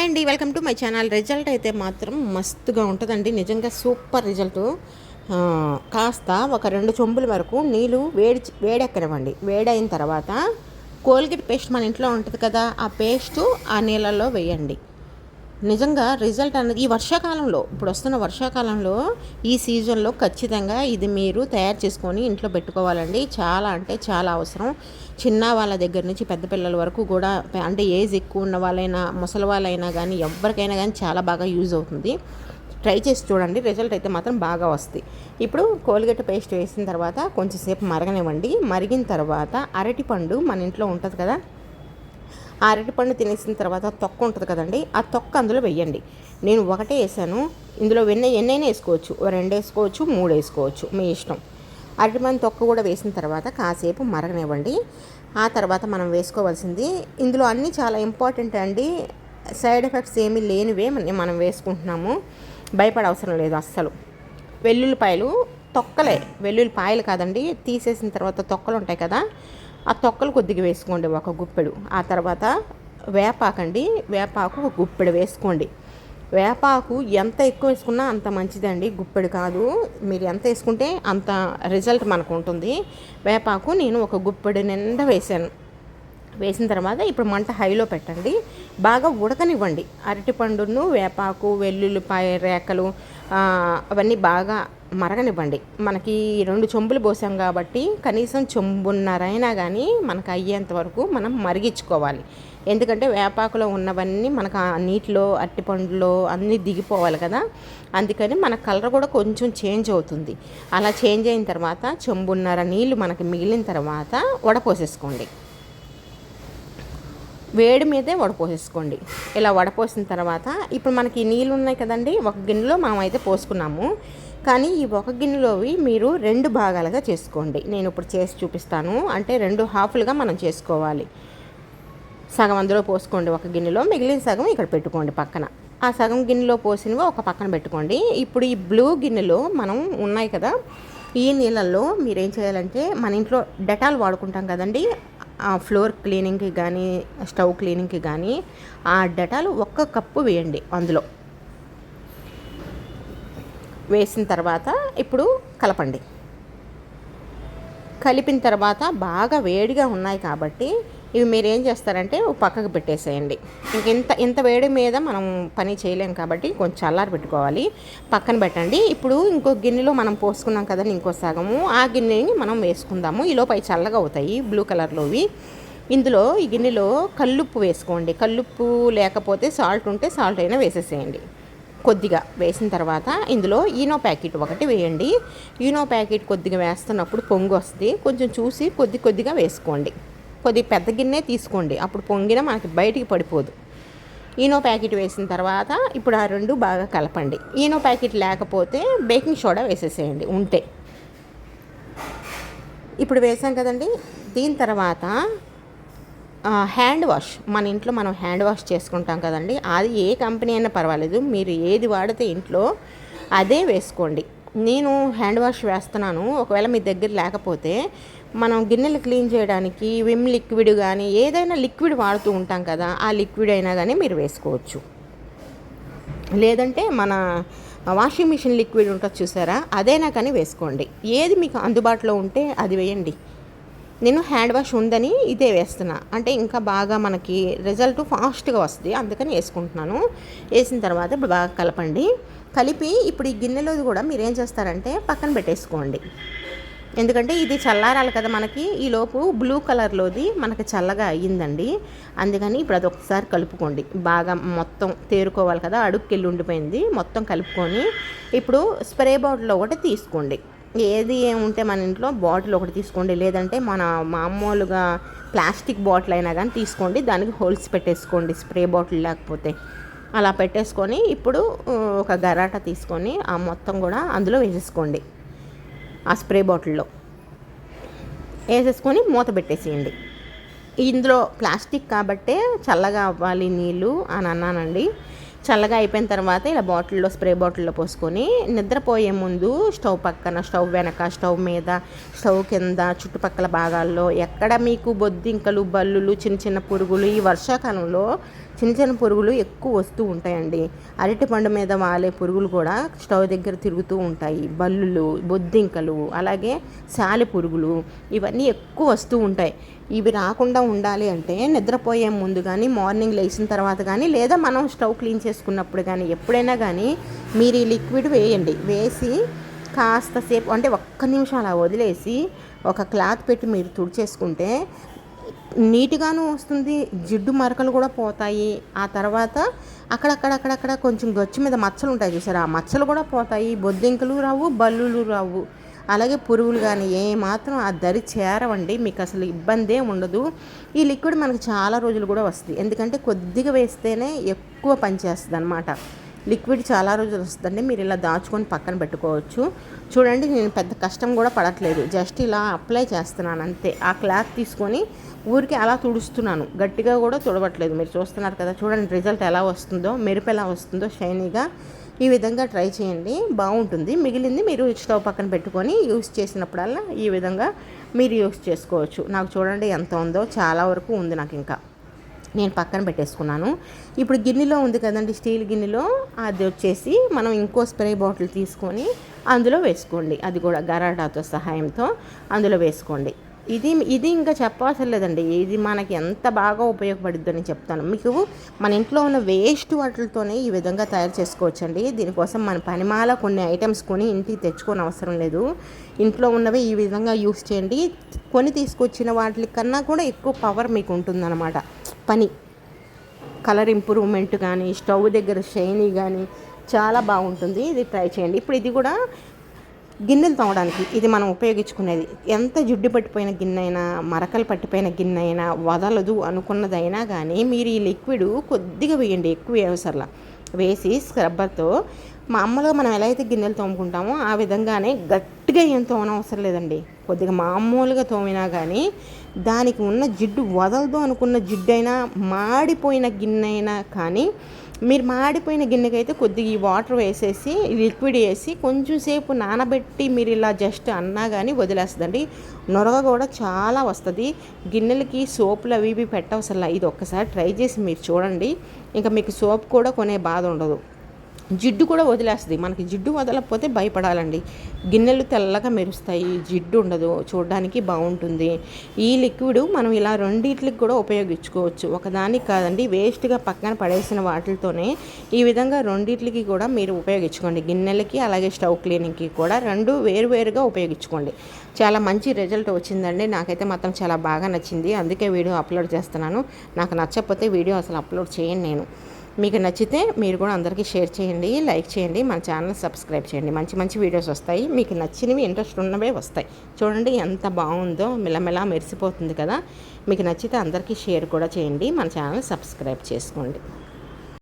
Hi అండి welcome to my channel. Result అయితే మాత్రం మస్తుగా ఉంటుందండి. నిజంగా సూపర్ రిజల్ట్. కాస్త ఒక రెండు చెంబుల వరకు నీళ్ళు వేడి వేడెక్కనివ్వండి. వేడైన తర్వాత కోల్గేట్ పేస్ట్ మన ఇంట్లో ఉంటుంది కదా ఆ పేస్టు ఆ నీళ్ళల్లో వేయండి. నిజంగా రిజల్ట్ అనేది ఈ వర్షాకాలంలో ఇప్పుడు వస్తున్న వర్షాకాలంలో ఈ సీజన్లో ఖచ్చితంగా ఇది మీరు తయారు చేసుకొని ఇంట్లో పెట్టుకోవాలండి. చాలా అంటే చాలా అవసరం. చిన్న వాళ్ళ దగ్గర నుంచి పెద్ద పిల్లల వరకు కూడా అంటే ఏజ్ ఎక్కువ ఉన్న వాళ్ళైనా ముసలి వాళ్ళైనా కానీ ఎవరికైనా కానీ చాలా బాగా యూజ్ అవుతుంది. ట్రై చేసి చూడండి. రిజల్ట్ అయితే మాత్రం బాగా వస్తుంది ఇప్పుడు కోల్గేట్ పేస్ట్ వేసిన తర్వాత కొంచెంసేపు మరగనివ్వండి. మరిగిన తర్వాత అరటిపండు మన ఇంట్లో ఉంటుంది కదా ఆ అరటిపండు తినేసిన తర్వాత తొక్క ఉంటుంది కదండి ఆ తొక్క అందులో వేయండి నేను ఒకటే వేసాను ఇందులో వెన్న ఎన్నైనా వేసుకోవచ్చు ఓ రెండు వేసుకోవచ్చు మూడు వేసుకోవచ్చు మీ ఇష్టం. అరటిపండు తొక్క కూడా వేసిన తర్వాత కాసేపు మరగనివ్వండి. ఆ తర్వాత మనం వేసుకోవాల్సింది ఇందులో అన్నీ చాలా ఇంపార్టెంట్ అండి. సైడ్ ఎఫెక్ట్స్ ఏమీ లేనివే మనం వేసుకుంటున్నాము. భయపడ అవసరం లేదు అస్సలు. వెల్లుల్లిపాయలు తొక్కలే వెల్లుల్లిపాయలు కాదండి తీసేసిన తర్వాత తొక్కలు ఉంటాయి కదా ఆ తొక్కలు కొద్దిగా వేసుకోండి ఒక గుప్పెడు. ఆ తర్వాత వేపాకండి వేపాకు ఒక గుప్పెడు వేసుకోండి. వేపాకు ఎంత ఎక్కువ వేసుకున్నా అంత మంచిదండి గుప్పెడు కాదు. మీరు ఎంత వేసుకుంటే అంత రిజల్ట్ మనకు ఉంటుంది. వేపాకు నేను ఒక గుప్పెడు నిండా వేసాను వేసిన తర్వాత ఇప్పుడు మంట హైలో పెట్టండి. బాగా ఉడకనివ్వండి. అరటిపండును వేపాకు వెల్లుల్లిపాయ రేకలు అవన్నీ బాగా మరగనివ్వండి. మనకి రెండు చెంబులు పోసాం కాబట్టి కనీసం చెంబున్నరైనా కానీ మనకు అయ్యేంత వరకు మనం మరిగించుకోవాలి. ఎందుకంటే వేపాకులో ఉన్నవన్నీ మనకు ఆ నీటిలో అరటిపండులో అన్నీ దిగిపోవాలి కదా. అందుకని మన కలర్ కూడా కొంచెం చేంజ్ అవుతుంది. అలా చేంజ్ అయిన తర్వాత చెంబున్నర నీళ్ళు మనకి మిగిలిన తర్వాత వడపోసేసుకోండి. వేడి మీదే వడపోసేసుకోండి. ఇలా వడపోసిన తర్వాత ఇప్పుడు మనకి నీళ్ళు ఉన్నాయి కదండి ఒక గిన్నెలో మనం అయితే పోసుకున్నాము. కానీ ఈ ఒక గిన్నెలోవి మీరు రెండు భాగాలుగా చేసుకోండి. నేను ఇప్పుడు చేసి చూపిస్తాను. అంటే రెండు హాఫ్లుగా మనం చేసుకోవాలి. సగం అందులో పోసుకోండి ఒక గిన్నెలో మిగిలిన సగం ఇక్కడ పెట్టుకోండి పక్కన. ఆ సగం గిన్నెలో పోసినవి ఒక పక్కన పెట్టుకోండి. ఇప్పుడు ఈ బ్లూ గిన్నెలో మనం ఉన్నాయి కదా ఈ నీళ్ళల్లో మీరేం చేయాలంటే మన ఇంట్లో డెటాల్ వాడుకుంటాం కదండి. ఆ ఫ్లోర్ క్లీనింగ్కి కానీ స్టవ్ క్లీనింగ్కి కానీ ఆ డెటాల్ ఒక్క కప్పు వేయండి అందులో. వేసిన తర్వాత ఇప్పుడు కలపండి. కలిపిన తర్వాత బాగా వేడిగా ఉన్నాయి కాబట్టి ఇవి మీరు ఏం చేస్తారంటే పక్కకు పెట్టేసేయండి. ఇంక ఇంత ఇంత వేడి మీద మనం పని చేయలేం కాబట్టి కొంచెం చల్లారి పెట్టుకోవాలి. పక్కన పెట్టండి. ఇప్పుడు ఇంకో గిన్నెలో మనం పోసుకున్నాం కదండి ఇంకో సగము. ఆ గిన్నెని మనం వేసుకుందాము. ఈ లోపల చల్లగా అవుతాయి. బ్లూ కలర్లోవి. ఇందులో ఈ గిన్నెలో కల్లుప్పు వేసుకోండి. కల్లుప్పు లేకపోతే సాల్ట్ ఉంటే సాల్ట్ అయినా వేసేసేయండి. కొద్దిగా వేసిన తర్వాత ఇందులో ఈనో ప్యాకెట్ ఒకటి వేయండి. ఈనో ప్యాకెట్ కొద్దిగా వేస్తున్నప్పుడు పొంగు వస్తుంది. కొంచెం చూసి కొద్ది కొద్దిగా వేసుకోండి. కొద్ది పెద్ద గిన్నె తీసుకోండి. అప్పుడు పొంగిన మనకి బయటికి పడిపోదు. ఈనో ప్యాకెట్ వేసిన తర్వాత ఇప్పుడు ఆ రెండు బాగా కలపండి. ఈనో ప్యాకెట్ లేకపోతే బేకింగ్ సోడా వేసేసేయండి ఉంటే. ఇప్పుడు వేసాం కదండి. దీని తర్వాత హ్యాండ్ వాష్ మన ఇంట్లో మనం హ్యాండ్ వాష్ చేసుకుంటాం కదండి. అది ఏ కంపెనీ అయినా పర్వాలేదు. మీరు ఏది వాడితే ఇంట్లో అదే వేసుకోండి. నేను హ్యాండ్ వాష్ వేస్తున్నాను. ఒకవేళ మీ దగ్గర లేకపోతే మనం గిన్నెలు క్లీన్ చేయడానికి విమ్ లిక్విడ్ కానీ ఏదైనా లిక్విడ్ వాడుతూ ఉంటాం కదా ఆ లిక్విడ్ అయినా కానీ మీరు వేసుకోవచ్చు. లేదంటే మన వాషింగ్ మిషన్ లిక్విడ్ ఉంటుంది చూసారా? అదైనా కానీ వేసుకోండి. ఏది మీకు అందుబాటులో ఉంటే అది వేయండి. నేను హ్యాండ్ వాష్ ఉందని ఇదే వేస్తున్నా. అంటే ఇంకా బాగా మనకి రిజల్ట్ ఫాస్ట్గా వస్తుంది. అందుకని వేసుకుంటున్నాను. వేసిన తర్వాత ఇప్పుడు బాగా కలపండి. కలిపి ఇప్పుడు ఈ గిన్నెలో కూడా మీరు ఏం చేస్తారంటే పక్కన పెట్టేసుకోండి. ఎందుకంటే ఇది చల్లారాలి కదా మనకి. ఈ లోపు బ్లూ కలర్లోది మనకి చల్లగా అయ్యిందండి. అందుకని ఇప్పుడు అది ఒకసారి కలుపుకోండి. బాగా మొత్తం తేరుకోవాలి కదా. అడుక్కెళ్ళి ఉండిపోయింది. మొత్తం కలుపుకొని ఇప్పుడు స్ప్రే బాటిల్ ఒకటి తీసుకోండి. ఏది ఉంటే మన ఇంట్లో బాటిల్ ఒకటి తీసుకోండి. లేదంటే మన మామూలుగా ప్లాస్టిక్ బాటిల్ అయినా కానీ తీసుకోండి. దానికి హోల్స్ పెట్టేసుకోండి. స్ప్రే బాటిల్ లేకపోతే. అలా పెట్టేసుకొని ఇప్పుడు ఒక గరాట తీసుకొని ఆ మొత్తం కూడా అందులో వేసేసుకోండి. ఆ స్ప్రే బాటిల్లో. వేసేసుకొని మూత పెట్టేసేయండి. ఇందులో ప్లాస్టిక్ కాబట్టే చల్లగా అవ్వాలి నీళ్ళు అని అన్నానండి. చల్లగా అయిపోయిన తర్వాత ఇలా బాటిల్లో స్ప్రే బాటిల్లో పోసుకొని నిద్రపోయే ముందు స్టవ్ పక్కన స్టవ్ వెనక స్టవ్ మీద స్టవ్ కింద చుట్టుపక్కల భాగాల్లో ఎక్కడ మీకు బొద్దింకలు బల్లులు చిన్న చిన్న పురుగులు ఈ వర్షాకాలంలో చిన్న చిన్న పురుగులు ఎక్కువ వస్తూ ఉంటాయండి. అరటిపండు మీద వాలే పురుగులు కూడా స్టవ్ దగ్గర తిరుగుతూ ఉంటాయి. బల్లులు బొద్దింకలు అలాగే శాలి పురుగులు ఇవన్నీ ఎక్కువ వస్తూ ఉంటాయి. ఇవి రాకుండా ఉండాలి అంటే నిద్రపోయే ముందు కానీ మార్నింగ్ లేచిన తర్వాత కానీ లేదా మనం స్టవ్ క్లీన్ చేసుకున్నప్పుడు కానీ ఎప్పుడైనా కానీ మీరు ఈ లిక్విడ్ వేయండి. వేసి కాస్త సేపు అంటే ఒక్క నిమిషం అలా వదిలేసి ఒక క్లాత్ పెట్టి మీరు తుడిచేసుకుంటే నీట్గాను వస్తుంది జిడ్డు మరకలు కూడా పోతాయి. ఆ తర్వాత అక్కడక్కడక్కడక్కడ కొంచెం గచ్చు మీద మచ్చలు ఉంటాయి చూసారా? ఆ మచ్చలు కూడా పోతాయి. బొద్దింకలు రావు బల్లులు రావు. అలాగే పురుగులు కానీ ఏమాత్రం ఆ దరి చేరవండి. మీకు అసలు ఇబ్బందే ఉండదు. ఈ లిక్విడ్ మనకు చాలా రోజులు కూడా వస్తుంది. ఎందుకంటే కొద్దిగా వేస్తేనే ఎక్కువ పనిచేస్తుంది అనమాట లిక్విడ్ చాలా రోజులు వస్తుందండి. మీరు ఇలా దాచుకొని పక్కన పెట్టుకోవచ్చు. చూడండి నేను పెద్ద కష్టం కూడా పడట్లేదు. జస్ట్ ఇలా అప్లై చేస్తున్నాను అంతే. ఆ క్లాత్ తీసుకొని ఊరికి అలా తుడుస్తున్నాను. గట్టిగా కూడా తుడవట్లేదు. మీరు చూస్తున్నారు కదా చూడండి రిజల్ట్ ఎలా వస్తుందో. మెరుపు ఎలా వస్తుందో షైనీగా. ఈ విధంగా ట్రై చేయండి. బాగుంటుంది. మిగిలింది మీరు స్టవ్ పక్కన పెట్టుకొని యూస్ చేసినప్పుడల్లా ఈ విధంగా మీరు యూస్ చేసుకోవచ్చు. నాకు చూడండి ఎంత ఉందో చాలా వరకు ఉంది నాకు ఇంకా. నేను పక్కన పెట్టేసుకున్నాను. ఇప్పుడు గిన్నెలో ఉంది కదండి స్టీల్ గిన్నెలో అది వచ్చేసి మనం ఇంకో స్ప్రే బాటిల్ తీసుకొని అందులో వేసుకోండి. అది కూడా గరాటాతో సహాయంతో అందులో వేసుకోండి. ఇది ఇది ఇంకా చెప్పవసరం లేదండి ఇది మనకి ఎంత బాగా ఉపయోగపడుద్దని చెప్తాను. మీకు మన ఇంట్లో ఉన్న వేస్ట్ వాటితోనే ఈ విధంగా తయారు చేసుకోవచ్చండి. దీనికోసం మన పనిమాల కొన్ని ఐటమ్స్ కొని ఇంటికి తెచ్చుకోని అవసరం లేదు. ఇంట్లో ఉన్నవి ఈ విధంగా యూస్ చేయండి. కొని తీసుకొచ్చిన వాటి కన్నా కూడా ఎక్కువ పవర్ మీకు ఉంటుందన్నమాట పని. కలర్ ఇంప్రూవ్మెంట్ కానీ స్టవ్ దగ్గర షైనీ కానీ చాలా బాగుంటుంది. ఇది ట్రై చేయండి. ఇప్పుడు ఇది కూడా గిన్నెలు తోమడానికి ఇది మనం ఉపయోగించుకునేది. ఎంత జిడ్డు పట్టిపోయిన గిన్నె అయినా మరకలు పట్టిపోయిన గిన్నె అయినా వదలదు అనుకున్నదైనా కానీ మీరు ఈ లిక్విడ్ కొద్దిగా వేయండి ఎక్కువ అవసరంలా వేసి స్క్రబ్బర్తో మామూలుగా మనం ఎలా అయితే గిన్నెలు తోముకుంటామో ఆ విధంగానే గట్టిగా ఏం తోమనవసరం లేదండి. కొద్దిగా మామూలుగా తోమినా కానీ దానికి ఉన్న జిడ్డు వదలదు అనుకున్న జిడ్డైనా మాడిపోయిన గిన్నె అయినా కానీ మీరు మాడిపోయిన గిన్నెకైతే కొద్దిగా ఈ వాటర్ వేసేసి లిక్విడ్ వేసి కొంచెం సేపు నానబెట్టి మీరు ఇలా జస్ట్ అన్నా కానీ వదిలేస్తుందండి. నొరగ కూడా చాలా వస్తుంది. గిన్నెలకి సోపులు అవి ఇవి పెట్టవసరం ఇది ఒక్కసారి ట్రై చేసి మీరు చూడండి. ఇంకా మీకు సోప్ కూడా కొనే బాధ ఉండదు. జిడ్డు కూడా వదిలేస్తుంది. మనకి జిడ్డు వదలకపోతే భయపడాలండి. గిన్నెలు తెల్లగా మెరుస్తాయి. జిడ్డు ఉండదు. చూడడానికి బాగుంటుంది. ఈ లిక్విడ్ మనం ఇలా రెండిట్లకి కూడా ఉపయోగించుకోవచ్చు. ఒకదానికి కాదండి వేస్ట్గా పక్కన పడేసిన వాటితోనే ఈ విధంగా రెండిట్లకి కూడా మీరు ఉపయోగించుకోండి. గిన్నెలకి అలాగే స్టవ్ క్లీనింగ్కి కూడా రెండు వేరువేరుగా ఉపయోగించుకోండి. చాలా మంచి రిజల్ట్ వచ్చిందండి. నాకైతే మాత్రం చాలా బాగా నచ్చింది. అందుకే వీడియో అప్లోడ్ చేస్తున్నాను. నాకు నచ్చకపోతే వీడియో అసలు అప్లోడ్ చేయను నేను. మీకు నచ్చితే మీరు కూడా అందరికీ షేర్ చేయండి లైక్ చేయండి మన ఛానల్ సబ్స్క్రైబ్ చేయండి. మంచి మంచి వీడియోస్ వస్తాయి. మీకు నచ్చినవి ఇంట్రెస్ట్ ఉన్నవే వస్తాయి. చూడండి ఎంత బాగుందో మెల్లమెల్ల మెరిసిపోతుంది కదా. మీకు నచ్చితే అందరికీ షేర్ కూడా చేయండి. మన ఛానల్ సబ్స్క్రైబ్ చేసుకోండి.